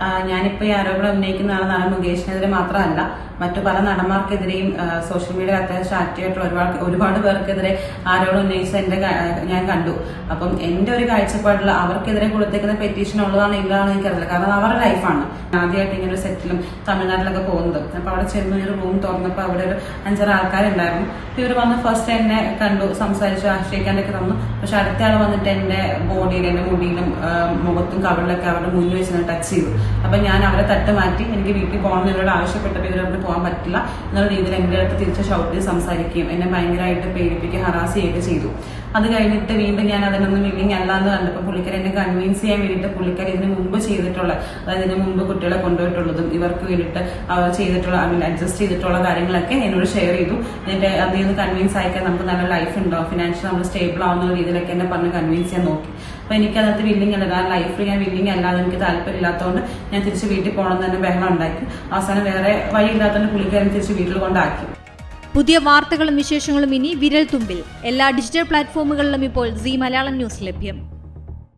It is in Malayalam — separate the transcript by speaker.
Speaker 1: ആ, ഞാനിപ്പോ ഈ ആരോപണം ഉന്നയിക്കുന്ന ആളെന്നാണ് മുകേഷിനെതിരെ മാത്രമല്ല മറ്റു പല നടന്മാർക്കെതിരെയും സോഷ്യൽ മീഡിയ അത്യാവശ്യം ആക്റ്റീവായിട്ടുള്ള ഒരുപാട് ഒരുപാട് പേർക്കെതിരെ ആരോപണം ഉന്നയിച്ചത് എന്റെ ഞാൻ കണ്ടു. അപ്പം എന്റെ ഒരു കാഴ്ചപ്പാടിൽ അവർക്കെതിരെ കൊടുത്തേക്കുന്ന പെറ്റീഷൻ ഉള്ളതാണ് ഇല്ലാന്ന് എനിക്കറിയില്ല. കാരണം അവരുടെ ലൈഫാണ് ആദ്യമായിട്ട് ഇങ്ങനെ ഒരു സെറ്റിലും തമിഴ്നാട്ടിലൊക്കെ പോകുന്നത്. അപ്പോൾ അവിടെ ചെന്ന് ഒരു റൂം തുറന്നപ്പോൾ അവിടെ ഒരു അഞ്ചാറ് ആൾക്കാരുണ്ടായിരുന്നു. ഇവർ വന്ന് ഫസ്റ്റ് എന്നെ കണ്ടു സംസാരിച്ചു ആശ്രയിക്കാനൊക്കെ തന്നു. പക്ഷെ അടുത്ത ആൾ വന്നിട്ട് എന്റെ ബോഡിയിൽ എന്റെ മുടിയിലും മുഖത്തും കവിളിലൊക്കെ അവരുടെ മുന്നിൽ വെച്ച് ടച്ച് ചെയ്തു. അപ്പൊ ഞാൻ അവരെ തട്ട് മാറ്റി എനിക്ക് വീട്ടിൽ പോകണം എന്നോട് ആവശ്യപ്പെട്ടപ്പോൾ ഇവരോട് പോകാൻ പറ്റില്ല എന്നുള്ള രീതിയിൽ എന്റെ അടുത്ത് തിരിച്ച് ഷൗട്ട് സംസാരിക്കുകയും എന്നെ ഭയങ്കരമായിട്ട് പേടിപ്പിക്കുകയും ഹറാസ് ചെയ്യുകയൊക്കെ ചെയ്തു. അത് കഴിഞ്ഞിട്ട് വീണ്ടും ഞാൻ അതിനൊന്നും വില്ലിങ് അല്ല എന്ന് കണ്ടപ്പോൾ പുള്ളിക്കാരി എന്നെ കൺവിൻസ് ചെയ്യാൻ വേണ്ടിയിട്ട് പുള്ളിക്കാർ ഇതിന് മുമ്പ് ചെയ്തിട്ടുള്ള അതായത് ഇതിന് മുമ്പ് കുട്ടികളെ കൊണ്ടുപോയിട്ടുള്ളതും ഇവർക്ക് വേണ്ടിയിട്ട് അവർ ചെയ്തിട്ടുള്ള ഐ മീൻ അഡ്ജസ്റ്റ് ചെയ്തിട്ടുള്ള കാര്യങ്ങളൊക്കെ എന്നോട് ഷെയർ ചെയ്തു. എന്നിട്ട് അതിൽ നിന്ന് കൺവിൻസ് ആയിക്കാൻ നമുക്ക് നല്ല ലൈഫ് ഉണ്ടോ ഫിനാൻഷ്യൽ നമ്മൾ സ്റ്റേബിൾ ആവുന്ന രീതിയിലൊക്കെ എന്നെ പറഞ്ഞ് കൺവിൻസ് ചെയ്യാൻ നോക്കി. അപ്പൊ എനിക്ക് അതിനകത്ത് വില്ലിങ് അല്ല ആ ലൈഫിൽ ഞാൻ വില്ലിങ് അല്ലാതെ എനിക്ക് താല്പര്യമില്ലാത്തതുകൊണ്ട് ഞാൻ തിരിച്ച് വീട്ടിൽ പോകണം തന്നെ ബഹളം ഉണ്ടാക്കി. അവസാനം വേറെ വഴിയില്ലാത്തതുകൊണ്ട് പുള്ളിക്കാരൻ തിരിച്ച് വീട്ടിൽ കൊണ്ടാക്കി.
Speaker 2: പുതിയ വാർത്തകളും വിശേഷങ്ങളും ഇനി വിരൽ തുമ്പിൽ എല്ലാ ഡിജിറ്റൽ പ്ലാറ്റ്ഫോമുകളിലും ഇപ്പോൾ സി മലയാളം ന്യൂസ് ലഭ്യം.